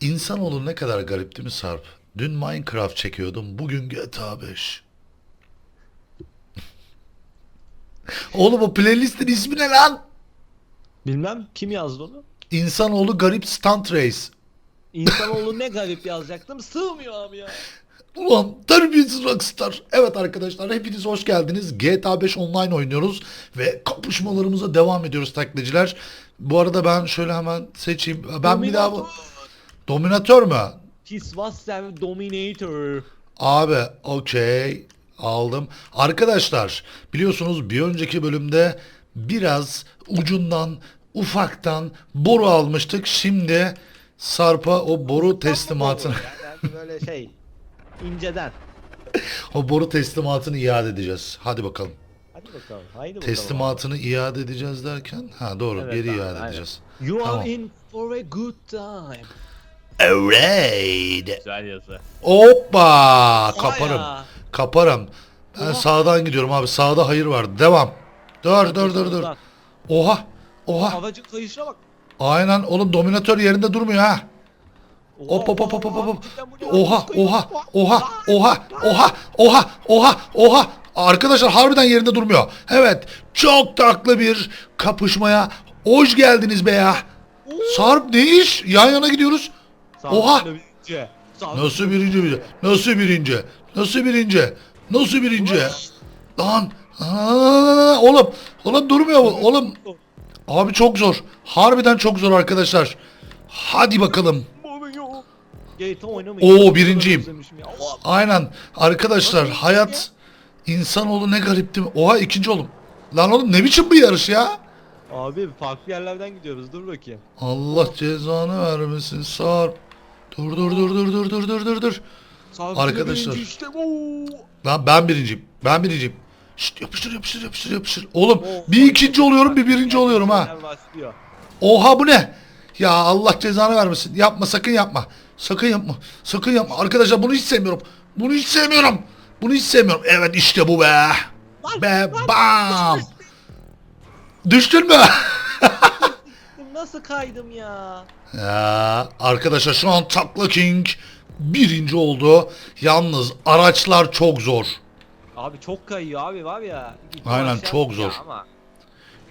İnsanoğlu ne kadar garip değil mi Sarp? Dün Minecraft çekiyordum, bugün GTA 5. Oğlum o playlistin ismi ne lan? Bilmem kim yazdı onu. İnsanoğlu garip stunt race. İnsanoğlu ne garip yazacaktım sığmıyor abi ya. Ulan terbiyesiz Rockstar. Evet arkadaşlar hepiniz hoş geldiniz. GTA 5 online oynuyoruz ve kapışmalarımıza devam ediyoruz taklitçiler. Bu arada ben şöyle hemen seçeyim. Ben bir daha bu... Dominatör mü? His was the dominator. Abi okey aldım. Arkadaşlar biliyorsunuz bir önceki bölümde biraz ucundan ufaktan boru almıştık. Şimdi Sarp'a o boru teslimatını Yani böyle şey inceden. o boru teslimatını iade edeceğiz. Hadi bakalım. Hadi bakalım. Haydi bakalım. Teslimatını iade edeceğiz derken ha doğru Evet geri abi, iade aynen. edeceğiz. You Tamam. are in for a good time. Evet. Güzel yazı. Hoppa kaparım. ya. Kaparım. Ben Oha. sağdan gidiyorum abi. Sağda hayır var. Devam. Dur dur dur dur. Oha. Oha. Havacı kayışına bak. Aynen oğlum dominatör yerinde durmuyor ha. Hop hop hop hop hop hop. Oha oha oha oha oha oha oha oha. Arkadaşlar harbiden yerinde durmuyor. Evet çok taklı bir kapışmaya hoş geldiniz be ya. Sarp ne iş? Yan yana gidiyoruz. Oha. Nasıl birinci bir? Nasıl birinci? Nasıl birinci? Nasıl birinci? Lan. Aa, oğlum. Oğlum durmuyor bu. Oğlum. Abi çok zor. Harbiden çok zor arkadaşlar. Hadi bakalım. Oo, birinciyim. Aynen. Arkadaşlar hayat insanoğlu ne garip değil mi? Oha ikinci oğlum. Lan oğlum ne biçim bir yarış ya? Abi farklı yerlerden gidiyoruz. Dur bakayım. Allah cezanı vermesin Sarp. Dur dur dur dur dur dur dur dur dur. Sabri Arkadaşlar. birinci işte. Lan ben birinciyim. Ben birinciyim. Şşt yapıştır yapıştır yapıştır yapıştır. Oğlum Oo, bir ikinci oluyorum bir birinci oluyorum ha. Başlıyor. Oha bu ne? Ya Allah cezanı vermesin. Yapma sakın yapma. Sakın yapma. Sakın yapma. Arkadaşlar bunu hiç sevmiyorum. Bunu hiç sevmiyorum. Bunu hiç sevmiyorum. Evet işte bu be. Be bam. Düştün mü? Nasıl kaydım ya? ya arkadaşlar şu an Takla King birinci oldu. Yalnız araçlar çok zor. Abi çok kayıyor abi var ya. Aynen, çok zor. Ama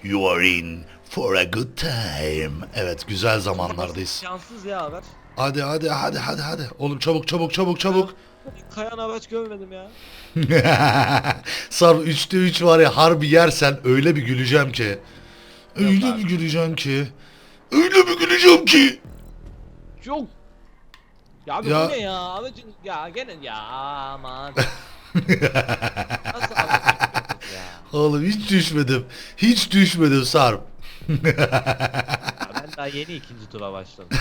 You are in for a good time. Evet güzel zamanlardayız. şanssız ya haber. Hadi hadi hadi hadi hadi. Oğlum çabuk çabuk çabuk çabuk. Kayan araç görmedim ya. Sarp 3'te 3 var ya harbi yersen öyle bir güleceğim ki. Öyle bir güleceğim ki. Öyle bir güleceğim ki. Çok. Ya abi Ya- bu ne ya? Aracın ya gene ya aman. Nasıl ya? Oğlum hiç düşmedim. Hiç düşmedim Sarp. ya? Ben daha yeni ikinci tura başladım.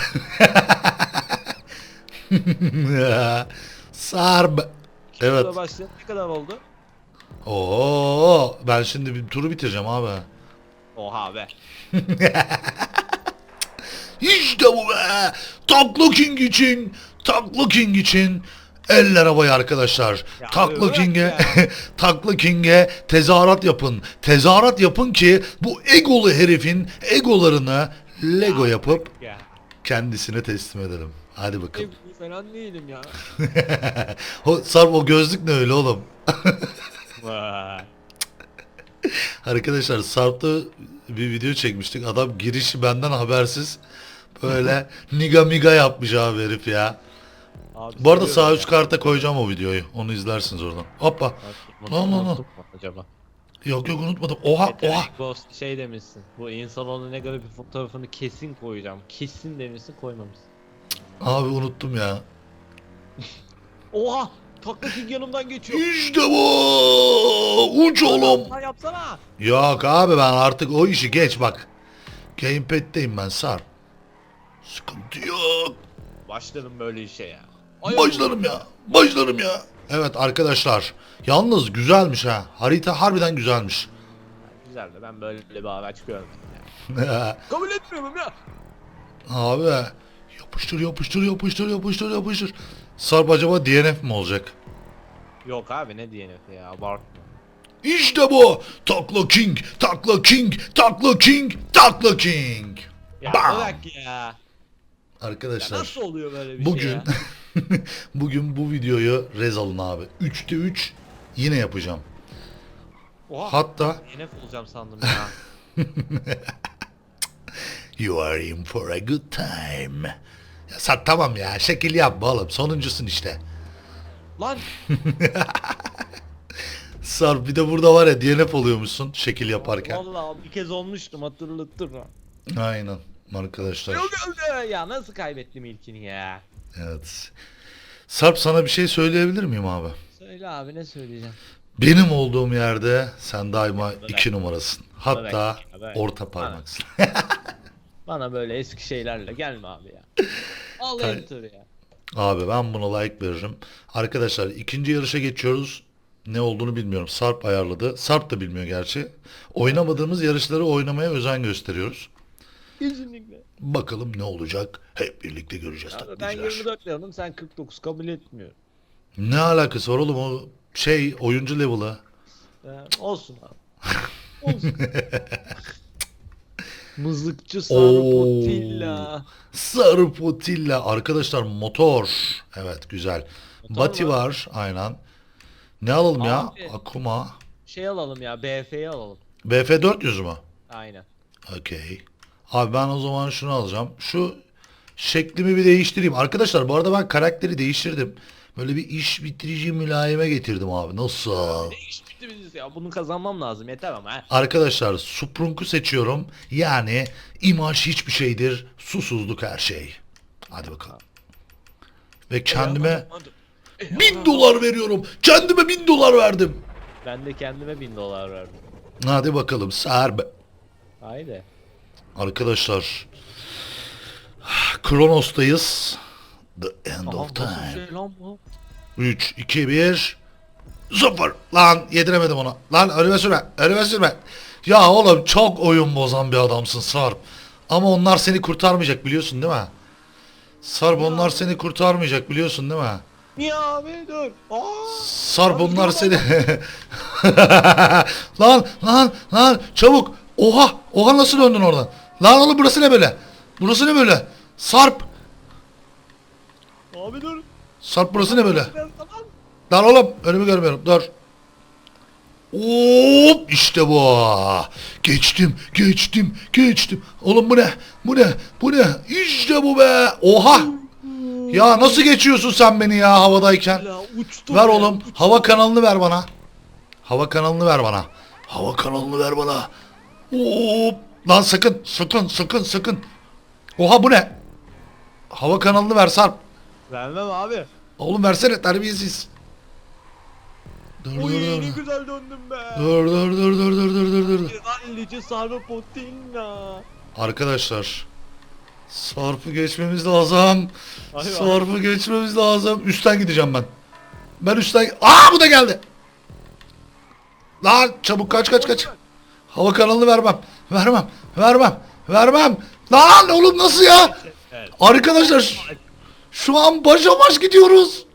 Sarp. İkinci Evet. tura başladım. Ne kadar oldu? Oo, ben şimdi bir turu bitireceğim abi. Oha be. İşte bu be. Takla King için, Takla King için eller havaya arkadaşlar. Ya Takla King'e. Takla King'e tezahürat yapın. Tezahürat yapın ki bu egolu herifin egolarını Lego yapıp Ya. kendisine teslim edelim. Hadi bakalım. Falan değilim ya. O, Sarp o gözlük ne öyle oğlum? Vay. Arkadaşlar Sarp'ta bir video çekmiştik. Adam girişi benden habersiz böyle niga miga yapmış abi herif ya. Abi Bu arada sağ üst karta koyacağım o videoyu. Onu izlersiniz oradan. Hoppa. Lan, lan, lan. acaba? Yok yok unutmadım. Oha oha. Boss şey demişsin. Bu insanoğlu ne garip bir fotoğrafını kesin koyacağım. Kesin demişsin koymamışsın. Abi unuttum ya. Oha! Takla King yanımdan geçiyor. İşte bu. Uç oğlum. Sen yapsana. Yok abi ben artık o işi geç bak. Gamepad'deyim ben Sarp. Sıkıntı yok. Başlarım böyle işe ya. Ay Başlarım ya. Başlarım ya. Evet arkadaşlar. Yalnız güzelmiş ha. Harita harbiden güzelmiş. Güzel de ben böyle bir araç görmedim ya. Kabul etmiyorum ya. Abi yapıştır yapıştır yapıştır yapıştır yapıştır. Sarp acaba DNF mi olacak? Yok abi ne DNF ya abartma. İşte bu. Takla King, Takla King, Takla King, Takla King. Ya Bam. bırak ya. Ya Arkadaşlar nasıl oluyor böyle bir bugün şey ya? bugün bu videoyu rez alın abi. 3'te 3 yine yapacağım. Oha. Hatta DNF olacağım sandım ya. You are in for a good time. Ya sen tamam ya şekil yapma oğlum sonuncusun işte. Lan Sarp bir de burada var ya DNF oluyormuşsun şekil yaparken. vallahi bir kez olmuştum hatırlattır. Aynen arkadaşlar. Ya nasıl kaybettim ilkini ya? Evet. Sarp sana bir şey söyleyebilir miyim abi? Söyle abi ne söyleyeceğim? Benim olduğum yerde sen daima Bırak. iki numarasın. Hatta bırak. orta parmaksın. Bana böyle eski şeylerle gelme abi ya. Al Tay- enter ya. Abi ben buna like veririm. Arkadaşlar ikinci yarışa geçiyoruz. Ne olduğunu bilmiyorum. Sarp ayarladı. Sarp da bilmiyor gerçi. Oynamadığımız yarışları oynamaya özen gösteriyoruz. Kesinlikle. Bakalım ne olacak? Hep birlikte göreceğiz Abi ben tatlıyızlar. 24 level'ım sen 49 kabul etmiyorum. Ne alakası var oğlum o şey oyuncu level'ı. Ee, olsun abi. Olsun. Mızıkçı Sarpotilla. Sarp Otilla. Arkadaşlar motor. Evet güzel. Motor Bati mu? var aynen. Ne alalım ya? Abi. Akuma. Şey alalım ya BF'yi alalım. BF 400 mü? Aynen. Okey. Abi ben o zaman şunu alacağım. Şu şeklimi bir değiştireyim. Arkadaşlar bu arada ben karakteri değiştirdim. Böyle bir iş bitirici mülayime getirdim abi. Nasıl? Ne iş bitti biz ya bunu kazanmam lazım yeter ama ha. Arkadaşlar Suprunk'u seçiyorum. Yani imaj hiçbir şeydir. Susuzluk her şey. Hadi bakalım. Ve kendime bin dolar veriyorum. Kendime bin dolar verdim. Ben de kendime 1000 dolar verdim. Hadi bakalım Serbe. Haydi. Arkadaşlar Kronos'tayız. The end Aha, of time. şey lan bu? 3, 2, 1 0 Lan yediremedim ona. Lan önüme sürme. Önüme sürme. Ya oğlum çok oyun bozan bir adamsın Sarp. Ama onlar seni kurtarmayacak biliyorsun değil mi? Sarp onlar seni kurtarmayacak biliyorsun değil mi? Niye abi dur. Aa! Sarp Abi onlar seni... lan lan lan çabuk. Oha oha nasıl döndün oradan? Lan oğlum burası ne böyle? Burası ne böyle? Sarp. Abi dur. Sarp burası ne böyle? Lan oğlum önümü görmüyorum dur. Hop işte bu. Geçtim geçtim geçtim. Oğlum bu ne? Bu ne? Bu ne? İşte bu be. Oha. Ya nasıl geçiyorsun sen beni ya havadayken? Uçtum Ver oğlum. uçtum. Hava kanalını ver bana. Hava kanalını ver bana. Hava kanalını ver bana. Hop. Lan sakın sakın sakın sakın. Oha bu ne? Hava kanalını ver Sarp. Vermem abi. Oğlum versene terbiyesiz. Dur dur Oy ne dur. güzel döndüm be. Dur dur dur dur dur dur dur dur. Rallici Sarpotilla. Arkadaşlar. Sarp'ı geçmemiz lazım. Ay. Sarp'ı geçmemiz lazım. Üstten gideceğim ben. Ben üstten... Aa bu da geldi. Lan çabuk kaç kaç kaç. Hava kanalını vermem. Vermem. Vermem. Vermem. Lan oğlum nasıl ya? Evet. Arkadaşlar şu an başa baş gidiyoruz.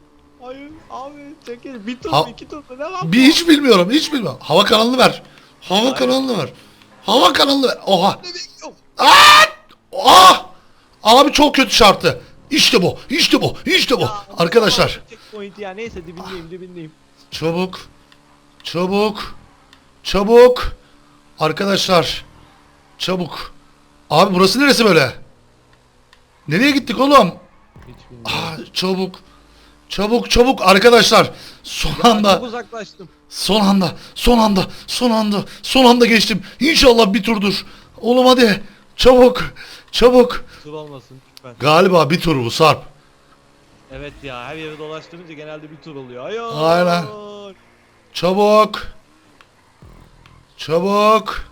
Hayır abi çekil. Bir tur Ha- iki tur ne lan? Bir hiç bilmiyorum hiç bilmiyorum. Hava kanalını ver. Hava kanalını ver. Hava kanalını ver. Oha. Ne bekliyorum? Aa! Ah! Abi çok kötü çarptı. İşte bu. İşte bu. İşte bu. Arkadaşlar Checkpoint ya neyse dibindeyim dibindeyim. çabuk. Çabuk. Çabuk. Arkadaşlar çabuk. Abi burası neresi böyle? Nereye gittik oğlum? Aa, çabuk. Çabuk çabuk arkadaşlar. Son anda. Çok uzaklaştım. Son anda, son anda, son anda, son anda geçtim. İnşallah bir turdur. Oğlum hadi. Çabuk, çabuk. Tur olmasın lütfen. Galiba bir tur bu Sarp. Evet ya her yere dolaştırınca genelde bir tur oluyor. Hayır. Aynen. Çabuk. Çabuk.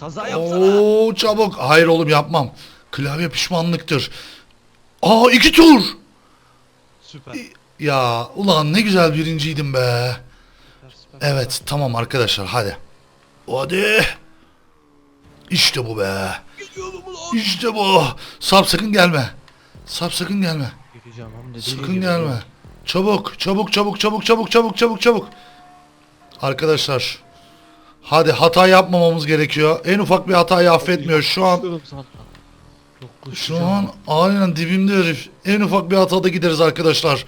Kaza yapsana. Oo çabuk. Hayır oğlum yapmam. Klavye pişmanlıktır. Aa iki tur. Süper. Ya ulan ne güzel birinciydim be. süper, süper. Evet tamam arkadaşlar hadi. Hadi. İşte bu be. Gidiyorum ulan. İşte bu. Sarp sakın gelme. Sarp sakın gelme. Gideceğim hem de deli Sakın gibi. gelme. Çabuk, çabuk, çabuk, çabuk, çabuk, çabuk, çabuk, çabuk. Arkadaşlar. Hadi hata yapmamamız gerekiyor. En ufak bir hatayı affetmiyor şu an. Şu an aynen dibimde herif. En ufak bir hatada gideriz arkadaşlar.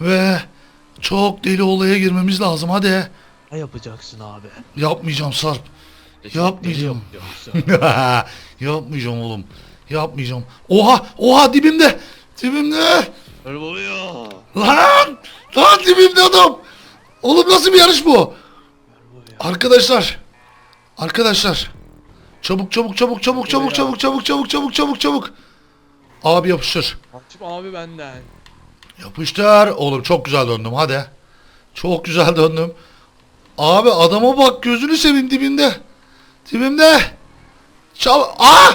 Ve çok deli olaya girmemiz lazım hadi. Ne yapacaksın abi? Yapmayacağım Sarp. Yapmayacağım. Yapmayacağım oğlum. Yapmayacağım. Oha oha dibimde. Dibimde. Öyle oluyor. Lan! Lan dibimde adam. Oğlum nasıl bir yarış bu? Arkadaşlar. Arkadaşlar. Çabuk çabuk çabuk çabuk çabuk çabuk çabuk çabuk çabuk çabuk çabuk. Abi yapıştır. Açıp abi benden. Yapıştır. Oğlum çok güzel döndüm hadi. Çok güzel döndüm. Abi adama bak gözünü seveyim dibinde. Dibimde. Çal. Aa!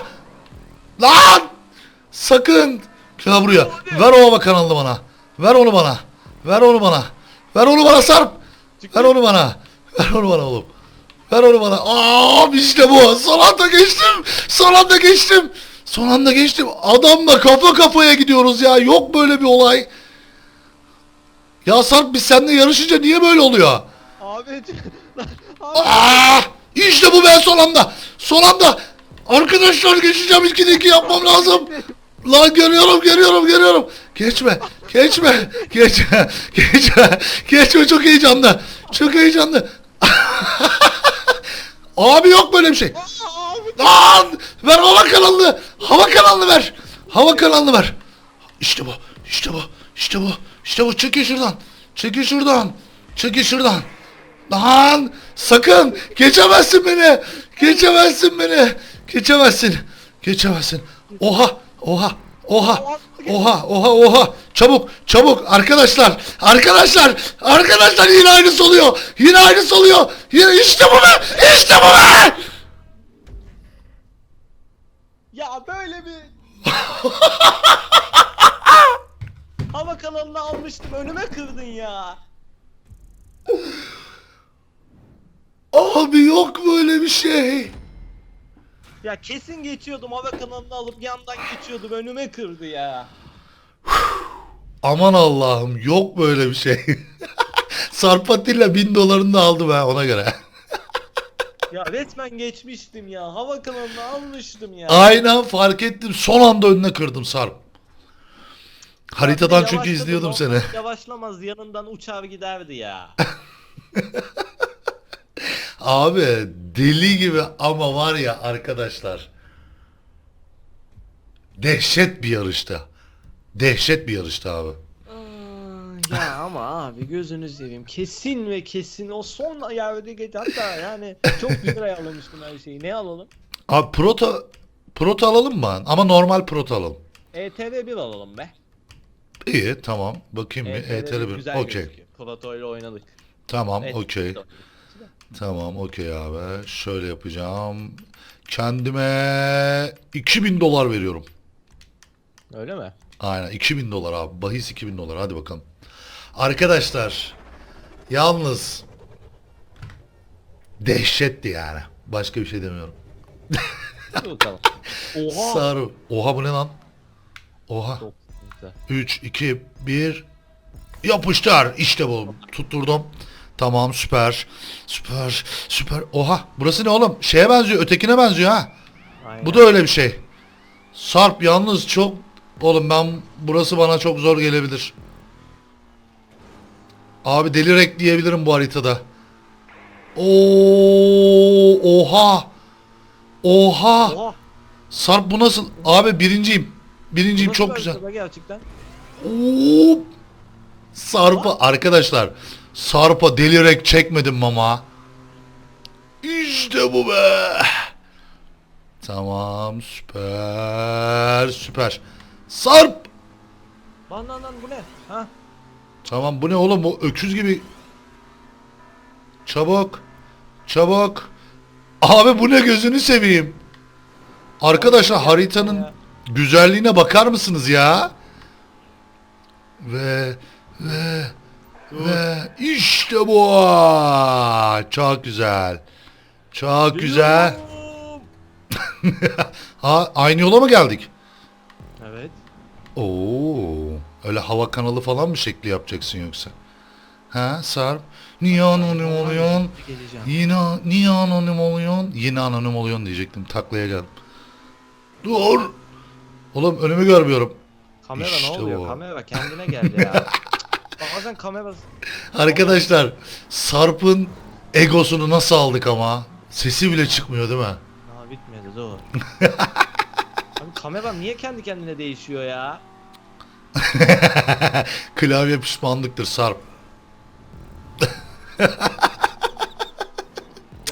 Lan! Sakın. Gel buraya. Ver o hava kanalını bana. Ver onu bana. Ver onu bana. Ver onu bana Sarp. Ver onu bana. Ver onu bana oğlum. Ver onu bana. Aa işte bu. Son anda geçtim. Son anda geçtim. Son anda geçtim. Adamla kafa kafaya gidiyoruz ya. Yok böyle bir olay. Ya Sarp biz seninle yarışınca niye böyle oluyor? Abi. Aa! İşte bu ben son anda. Son anda. Arkadaşlar geçeceğim 2'de 2 yapmam lazım. Lan görüyorum görüyorum görüyorum. Geçme. Geçme. Geçme. Geçme. Geçme çok heyecanlı. Çok heyecanlı. Abi yok böyle bir şey. Lan! Ver hava kanalını. Hava kanalını ver. Hava kanalını ver. İşte bu. İşte bu. İşte bu. İşte bu. Çekil şuradan. Çekil şuradan. Çekil şuradan. Lan sakın geçemezsin beni. Geçemezsin beni. Geçemezsin. Geçemezsin. Oha. Oha. Oha. Oha. Oha. Oha. Çabuk. Çabuk. Arkadaşlar. Arkadaşlar. Arkadaşlar yine aynısı oluyor. Yine aynısı oluyor. Yine işte bu be. İşte bu be. Ya böyle bir... Hava kanalını almıştım önüme kırdın ya. Abi yok böyle bir şey. Ya kesin geçiyordum hava kanalını alıp yandan geçiyordum önüme kırdı ya. Aman Allah'ım yok böyle bir şey. Sarpatilla bin dolarını da aldı ben ona göre. Ya resmen geçmiştim ya hava kanalını almıştım ya. Aynen fark ettim. Son anda önüne kırdım Sarp. Haritadan çünkü izliyordum seni. Yavaşlamaz yanından uçar giderdi ya. Abi deli gibi ama var ya arkadaşlar. Dehşet bir yarıştı. Dehşet bir yarıştı abi. Aa, ya ama abi gözünü seveyim kesin ve kesin o son yerde geç hatta yani çok liraya almıştım her şeyi ne alalım? Abi proto proto alalım mı? Ama normal proto alalım. ETV 1 alalım be. İyi tamam. Bakayım bir. ETV ETR 1. güzel Okey. Proto ile oynadık. Tamam Evet, okey. Proto. Tamam okey abi. Şöyle yapacağım. Kendime 2000 dolar veriyorum. Öyle mi? Aynen 2000 dolar abi. Bahis 2000 dolar. Hadi bakalım. Arkadaşlar yalnız dehşetti yani. Başka bir şey demiyorum. Hadi bakalım. Oha. Sarı. Oha bu ne lan? Oha. Çok güzel. 3, 2, 1. Yapıştır. İşte bu. Tutturdum. Tamam süper. Süper. Süper. Oha. Burası ne oğlum? Şeye benziyor. Ötekine benziyor ha. Aynen. Bu da öyle bir şey. Sarp yalnız çok oğlum ben burası bana çok zor gelebilir. Abi delirek diyebilirim bu haritada. Oo, oha. Oha. Oha. Sarp bu nasıl? Abi birinciyim. Birinciyim çok güzel. Gerçekten. Oo. Sarp'a arkadaşlar Sarp'a delirek çekmedim mama. İşte bu be. Tamam süper süper. Sarp. Lan lan lan bu ne? Ha? Tamam bu ne oğlum bu öküz gibi. Çabuk. Çabuk. Abi bu ne gözünü seveyim. Arkadaşlar haritanın ya. güzelliğine bakar mısınız ya? Ve ve ve işte bu. Çok güzel. Çok güzel. Ha aynı yola mı geldik? Evet. Oo, öyle hava kanalı falan mı şekli yapacaksın yoksa? Ha Sarp? Niye anonim oluyorsun? Geleceğim. Yine niye anonim oluyorsun? Yine anonim oluyorsun diyecektim. Taklaya geldim. Dur. Oğlum önümü görmüyorum. Kamera İşte ne oluyor? bu. Kamera kendine geldi ya. Bazen kamera Arkadaşlar Sarp'ın egosunu nasıl aldık ama? Sesi bile çıkmıyor değil mi? Aa bitmedi dur. Abi kamera niye kendi kendine değişiyor ya? Klavye pişmanlıktır Sarp.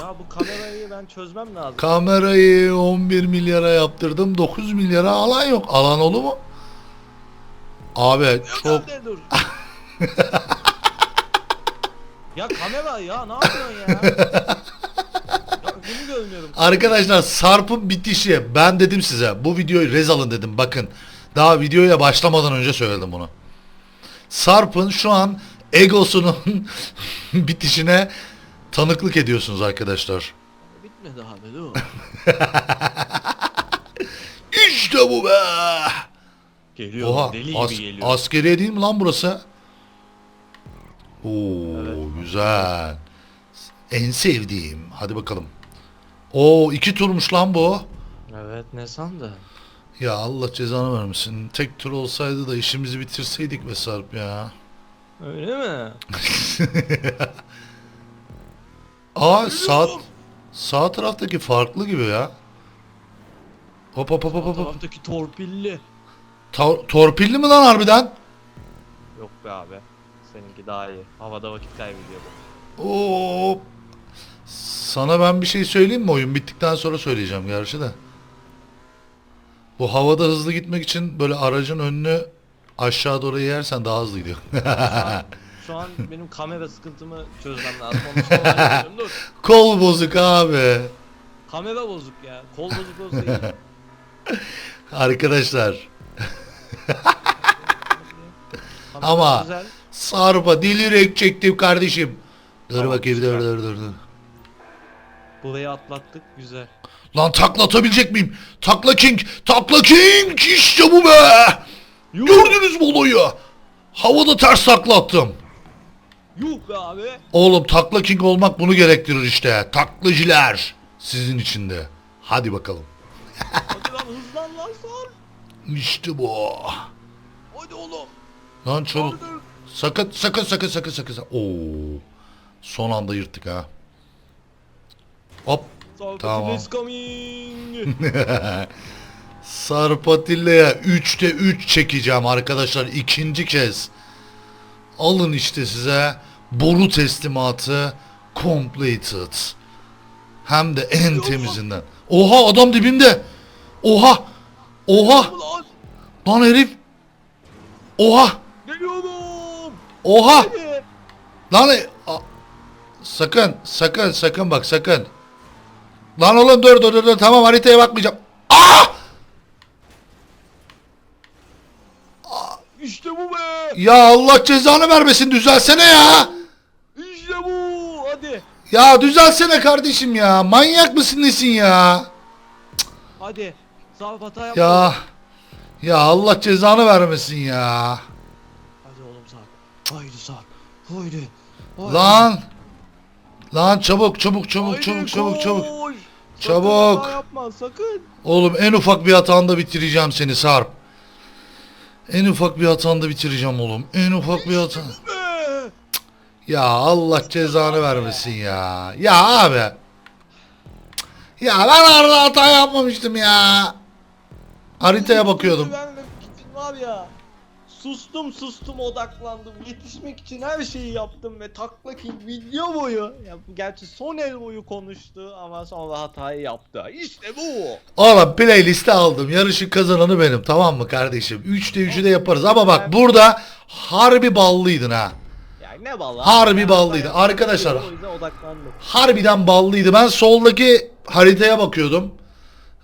Ya bu kamerayı ben çözmem lazım. Kamerayı 11 milyara yaptırdım. 9 milyara alan yok. Alan olur mu? Abi çok dur? ya kamera ya ne yapıyorsun ya? ya görmüyorum. Arkadaşlar Sarp'ın bitişi. Ben dedim size bu videoyu rez alın dedim. Bakın daha videoya başlamadan önce söyledim bunu. Sarp'ın şu an egosunun bitişine tanıklık ediyorsunuz arkadaşlar. Bitmedi abi dur. İşte bu be. Geliyor Oha deli as- gibi geliyor. askeriye değil mi lan burası? Oo Evet. güzel. En sevdiğim. Hadi bakalım. Oo iki turmuş lan bu. evet ne sandı? Ya Allah cezanı vermesin. Tek tur olsaydı da işimizi bitirseydik be Sarp ya. Öyle mi? Aa sağ, sağ taraftaki farklı gibi ya. Hop hop hop hop hop. hop. Taraftaki torpilli. Ta- torpilli mi lan harbiden? Yok be abi. Seninki daha iyi. Havada vakit kaybediyor bu. Oo. Sana ben bir şey söyleyeyim mi? Oyun bittikten sonra söyleyeceğim gerçi de. Bu havada hızlı gitmek için böyle aracın önünü aşağı doğru yersen daha hızlı gidiyor. Şu an benim kamera sıkıntımı çözmem lazım. Onu. Dur. Kol bozuk abi. Kamera bozuk ya. Kol bozuk olsa iyi. Arkadaşlar Kamera Ama- Güzel. Sarpa delirek çektim kardeşim. Dur Tamam, bakayım dur süper. dur dur dur. Burayı atlattık. Güzel. Lan takla atabilecek miyim? Takla King! Takla King! İşte bu be! Yuh, Gördünüz mü olayı? Havada ters takla attım. yuh be abi. Oğlum takla king olmak bunu gerektirir işte. Taklacılar sizin içinde. Hadi bakalım. Hadi lan hızlan lan sor. İşte bu. Hadi oğlum. Lan çabuk. Kaldır. Sakın sakın sakın sakın sakın. sakın. Oo. Son anda yırttık ha. Hop. Tamam. is coming. Sarpatilla'ya 3'te 3 çekeceğim arkadaşlar ikinci kez. Alın işte size boru teslimatı completed. Hem de en temizinden. Oha adam dibimde. Oha. Oha. Lan herif. Oha. Oha. Lan a- sakın sakın sakın bak sakın. Lan oğlum dur dur dur dur tamam haritaya bakmayacağım. Aa! İşte bu be. Ya Allah cezanı vermesin düzelsene ya. İşte bu. Hadi. Ya düzelsene kardeşim ya. Manyak mısın nesin ya? Hadi. Sarp hata yap. Ya. Ya Allah cezanı vermesin ya. Haydi Sarp. Haydi. Haydi. Lan. Lan çabuk çabuk çabuk Haydi çabuk çabuk çabuk. Çabuk. yapma sakın. Oğlum en ufak bir hatanda bitireceğim seni Sarp. En ufak bir hatanda bitireceğim oğlum. En ufak bir hata. Ya Allah cezanı vermesin ya. Ya abi. Ya ben orada hata yapmamıştım ya. Haritaya bakıyordum. Vermek için var ya. Sustum sustum odaklandım. Yetişmek için her şeyi yaptım ve takla king video boyu. Ya, gerçi son el boyu konuştu ama sonra hatayı yaptı. İşte bu. Oğlum playlist'e aldım. Yarışın kazananı benim. Tamam mı kardeşim? 3'te 3'ü de yaparız. Ama bak burada harbi ballıydın ha. Yani ne bala. Harbi ballıydı. Arkadaşlar- O yüzden odaklandım. Harbiden ballıydı. Ben soldaki haritaya bakıyordum.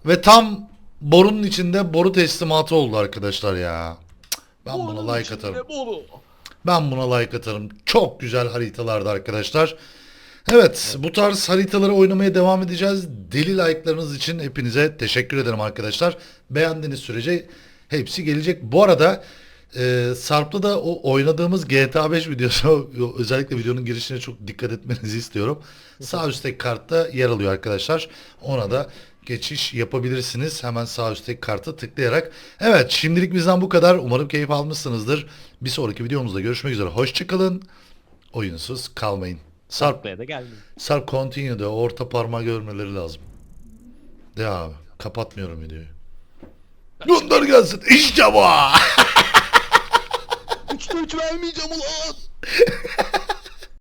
Ve tam borunun içinde boru teslimatı oldu arkadaşlar ya. Ben buna like atarım. Bolu. Ben buna like atarım. Çok güzel haritalardı arkadaşlar. Evet, bu tarz haritaları oynamaya devam edeceğiz. Deli like'larınız için hepinize teşekkür ederim arkadaşlar. Beğendiğiniz sürece hepsi gelecek. Bu arada e, Sarp'ta da o oynadığımız GTA 5 videosu özellikle videonun girişine çok dikkat etmenizi istiyorum. Sağ üstteki kartta yer alıyor arkadaşlar. Ona da geçiş yapabilirsiniz. Hemen sağ üstteki karta tıklayarak. Evet şimdilik bizden bu kadar. Umarım keyif almışsınızdır. Bir sonraki videomuzda görüşmek üzere. Hoşçakalın. Oyunsuz kalmayın. Sarp, da gelmeyin. Sarp continue de orta parmağı görmeleri lazım. De abi. Kapatmıyorum videoyu. Gönder gelsin. İşte bu. 3'te 3 vermeyeceğim ulan.